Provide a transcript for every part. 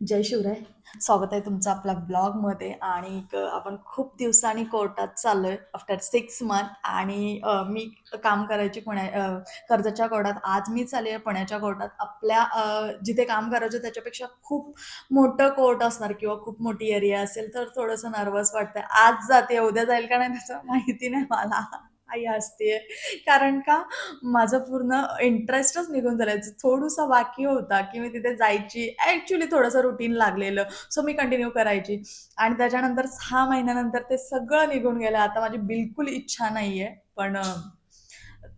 जय शिवराय. स्वागत आहे तुमचं आपल्या ब्लॉगमध्ये आणि आपण खूप दिवसांनी कोर्टात चाललो आहे आफ्टर सिक्स मंथ आणि मी काम करायची पुण्या कर्जच्या कोर्टात आज मी चालली आहे पुण्याच्या कोर्टात. आपल्या जिथे काम करायचं त्याच्यापेक्षा खूप मोठं कोर्ट असणार किंवा खूप मोठी एरिया असेल तर थोडंसं नर्वस वाटतंय. आज जाते उद्या जाईल का नाही त्याचं माहिती नाही मला. आई असते. कारण का माझं पूर्ण इंटरेस्टच निघून झालाय थोडूसा बाकी होता की मी तिथे जायची. ॲक्च्युली थोडंसं रुटीन लागलेलं. सो मी कंटिन्यू करायची. आणि त्याच्यानंतर सहा महिन्यानंतर ते सगळं निघून गेलं. आता माझी बिलकुल इच्छा नाही आहे पण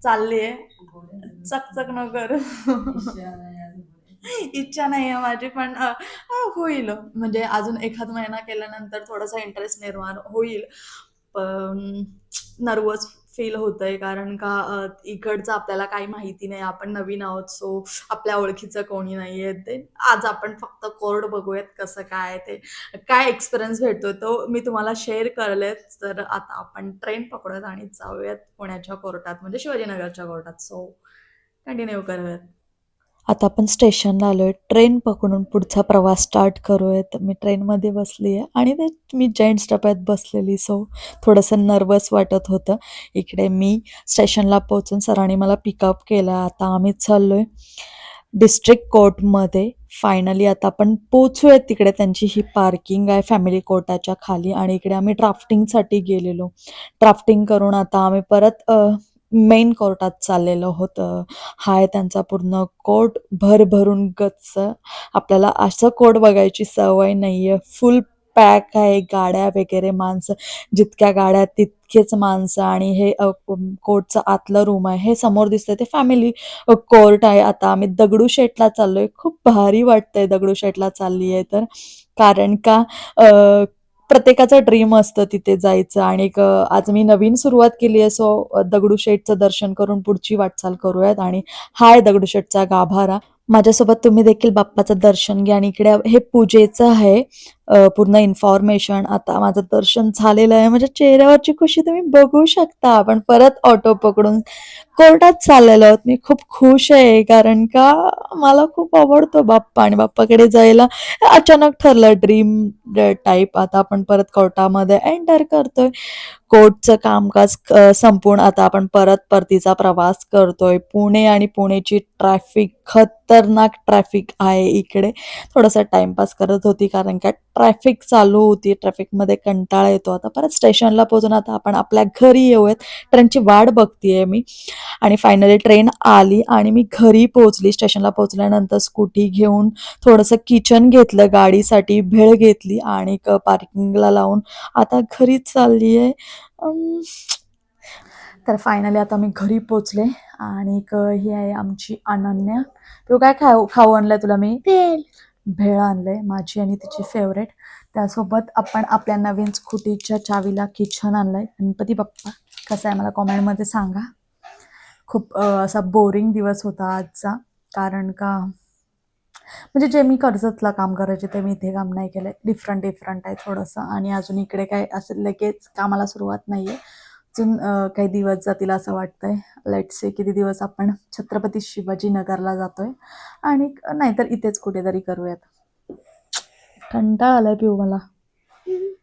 चालली आहे चकचक न कर. इच्छा नाही आहे माझी. पण होईल. म्हणजे अजून एखाद महिना केल्यानंतर थोडासा इंटरेस्ट निर्माण होईल. पण नर्वस फील होतंय. कारण का इकडचं आपल्याला काही माहिती नाही. आपण नवीन आहोत सो आपल्या ओळखीचं कोणी नाही आहे ते आज आपण फक्त कोर्ट बघूयात कसं काय ते काय एक्सपिरियन्स भेटतो तो मी तुम्हाला शेअर करलेत. तर आता आपण ट्रेन पकडूयात आणि जाऊयात पुण्याच्या कोर्टात म्हणजे शिवाजीनगरच्या कोर्टात. सो कंटिन्यू करूयात. आता आपण स्टेशनला आलो आहे ट्रेन पकडून पुढचा प्रवास स्टार्ट करूयात. मी ट्रेनमध्ये बसली आहे आणि ते मी जेंट्स डब्यात बसलेली सो थोडंसं नर्वस वाटत होतं. इकडे मी स्टेशनला पोहोचून सरांनी मला पिकअप केलं. आता आम्ही चाललो आहे डिस्ट्रिक्ट कोर्टमध्ये फायनली आता आपण पोचूयात तिकडे. त्यांची ही पार्किंग आहे फॅमिली कोर्टाच्या खाली आणि इकडे आम्ही ड्राफ्टिंगसाठी गेलेलो. ड्राफ्टिंग करून आता आम्ही परत मेन कोर्टात चाललेलं होतं. हा आहे त्यांचा पूर्ण कोर्ट भरभरून गच्च. आपल्याला असं कोर्ट बघायची सवय नाही आहे फुल पॅक आहे गाड्या वगैरे माणसं. जितक्या गाड्या तितकेच माणसं. आणि हे कोर्टचं आतलं रूम आहे. हे समोर दिसतंय ते फॅमिली कोर्ट आहे. आता आम्ही दगडूशेठला चाललोय. खूप भारी वाटतंय दगडूशेठला चालली आहे तर. कारण का प्रत्येकाचं ड्रीम असतं तिथे जायचं. आणि एक, आज मी नवीन सुरुवात केली आहे सो दगडूशेठचं दर्शन करून पुढची वाटचाल करूयात. आणि हाय दगडूशेठचा गाभारा. माझ्यासोबत तुम्ही देखील बाप्पाचं दर्शन घ्या. आणि इकडे हे पूजेचं आहे. पूर्ण इन्फॉर्मेशन आता माझं दर्शन झालेलं आहे. माझ्या चेहऱ्यावरची खुशी तुम्ही बघू शकता. आपण परत ऑटो पकडून कोर्टात चाललेलो आहोत. मी खूप खुश आहे. कारण का? मला खूप आवडतो बाप्पा आणि बाप्पाकडे जायला. अचानक ठरलं ड्रीम टाईप आता आपण परत कोर्टामध्ये एंटर करतोय. कोर्टचं कामकाज संपूर्ण आता आपण परत परतीचा प्रवास करतोय. पुणे आणि पुणेची ट्रॅफिक खतरनाक ट्रॅफिक आहे इकडे. थोडासा टाइमपास करत होती. कारण का? ट्रॅफिक चालू होती ट्रॅफिकमध्ये कंटाळा येतो. आता परत स्टेशनला पोहोचून आता आपण आपल्या घरी येऊयात. ट्रेनची वाट बघतीये मी. आणि फायनली ट्रेन आली आणि मी घरी पोहोचली. स्टेशनला पोहोचल्यानंतर स्कूटी घेऊन थोडंसं किचन घेतलं गाडीसाठी भेळ घेतली आणि पार्किंगला लावून आता घरीच चालली आहे तर फायनली आता मी घरी पोचले आणि ही आहे आमची अनन्या. तू काय खाऊ खाऊ आणलंय तुला मी? तेल. भेळ आणलं आहे माझी आणि तिची फेवरेट त्यासोबत आपण आपल्या नवीन स्कूटीच्या चावीला किचन आणलं आहे गणपती बाप्पा कसं आहे मला कॉमेंटमध्ये सांगा. खूप असा बोरिंग दिवस होता आजचा. कारण का म्हणजे जे मी कर्जतला काम करायचे ते मी इथे काम नाही केलं डिफरंट डिफरंट आहे थोडंसं. आणि अजून इकडे काय असं लगेच कामाला सुरुवात नाही आहे अजून काही दिवस जातील असं वाटतंय. लेट से किती दिवस आपण छत्रपती शिवाजी नगरला जातोय. आणि नाहीतर इथेच कुठेतरी करूयात. कंटाळा आलाय पिऊ मला.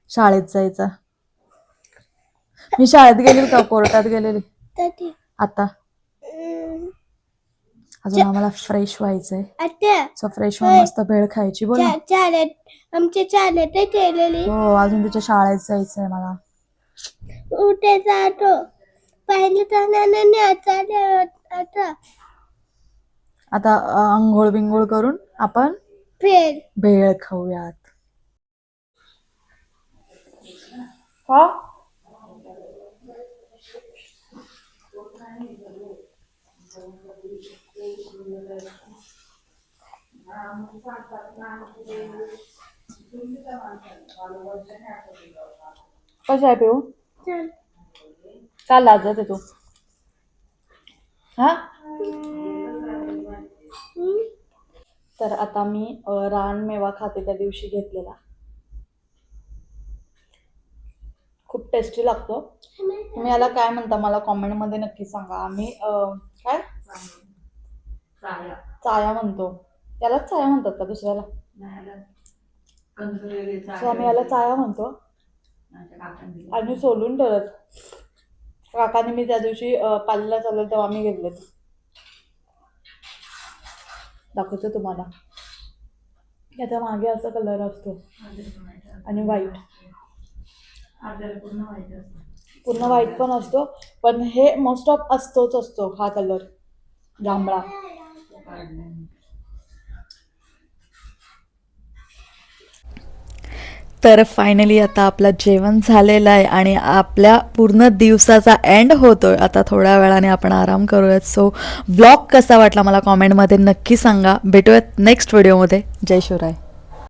शाळेत जायचा. मी शाळेत गेलेली का? कोर्टात गेलेली. आता. अजून आम्हाला फ्रेश व्हायचंय. आता? सो फ्रेश होऊन मस्त भेळ खायची. बोल हो अजून तिच्या शाळेत जायचंय मला. उठे जातो. पहिले चालेल आता आता आंघोळ बिंघोळ करून आपण फेल भेळ खाऊयात. हा कसं आहे पिऊ? का लाजत आहे तू. हा. तर आता मी रानमेवा खाते त्या दिवशी घेतलेला. खूप टेस्टी लागतो. तुम्ही याला काय म्हणता मला कॉमेंटमध्ये नक्की सांगा. आम्ही काय? चाया म्हणतो. त्यालाच चाया म्हणतात का दुसऱ्याला? आम्ही याला चाया म्हणतो. आणि सोलून ठेवत काकाने मी त्या दिवशी पालीला चाललं तेव्हा आम्ही घेतले दाखवते तुम्हाला. याच्या मागे असा कलर असतो. आणि व्हाईट पूर्ण व्हाईट पण असतो. पण हे मोस्ट ऑफ असतोच असतो हा कलर जांभळा. तर फायनली आता आपलं जेवण झालेलं आहे आणि आपल्या पूर्ण दिवसाचा एंड आहे आता थोड्या वेळाने आपण आराम करूयात. सो ब्लॉग कसा वाटला मला कॉमेंटमध्ये नक्की सांगा. भेटूयात नेक्स्ट व्हिडिओमध्ये जय शिवराय.